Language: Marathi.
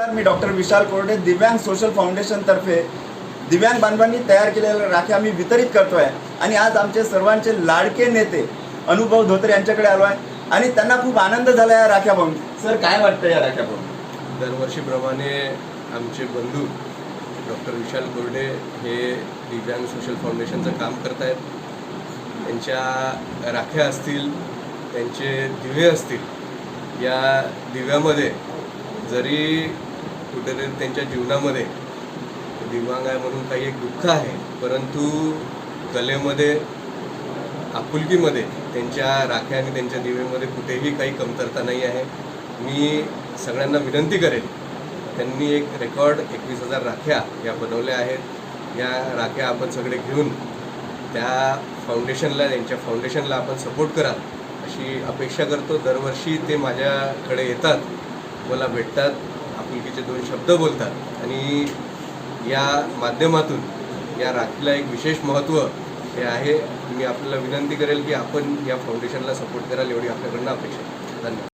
नमस्कार मी डॉक्टर विशाल कोरडे दिव्यांग सोशल फाउंडेशनतर्फे दिव्यांग बांधवांनी तयार केलेल्या राख्या आम्ही वितरित करतोय. आणि आज आमचे सर्वांचे लाडके नेते अनुभव धोत्रे यांच्याकडे आलो आहे. आणि त्यांना खूप आनंद झाला या राख्या पाहून. सर काय वाटतं या राख्या पाहून? दरवर्षीप्रमाणे आमचे बंधू डॉक्टर विशाल कोरडे हे दिव्यांग सोशल फाउंडेशनचं काम करत आहेत त्यांच्या राख्या असतील त्यांचे दिवे असतील या दिव्यामध्ये जरी कुठेतरी त्यांच्या जीवनामध्ये दिव्यांग आहे म्हणून काही एक दुःख आहे. परंतु कलेमध्ये आपुलकीमध्ये त्यांच्या राख्या आणि त्यांच्या दिवेमध्ये कुठेही काही कमतरता नाही आहे. मी सगळ्यांना विनंती करेन त्यांनी एक रेकॉर्ड एकवीस हजार राख्या या बनवल्या आहेत. या राख्या आपण सगळे घेऊन त्या फाउंडेशनला त्यांच्या फाउंडेशनला आपण सपोर्ट कराल अशी अपेक्षा करतो. दरवर्षी ते माझ्याकडे येतात मला भेटतात. आपुलकीचे दोन शब्द बोलतात. आणि या माध्यमातून या राखीला एक विशेष महत्त्व हे आहे. मी आपल्याला विनंती करेल की आपण या फाउंडेशनला सपोर्ट कराल एवढी आपल्याकडनं अपेक्षा धन्यवाद.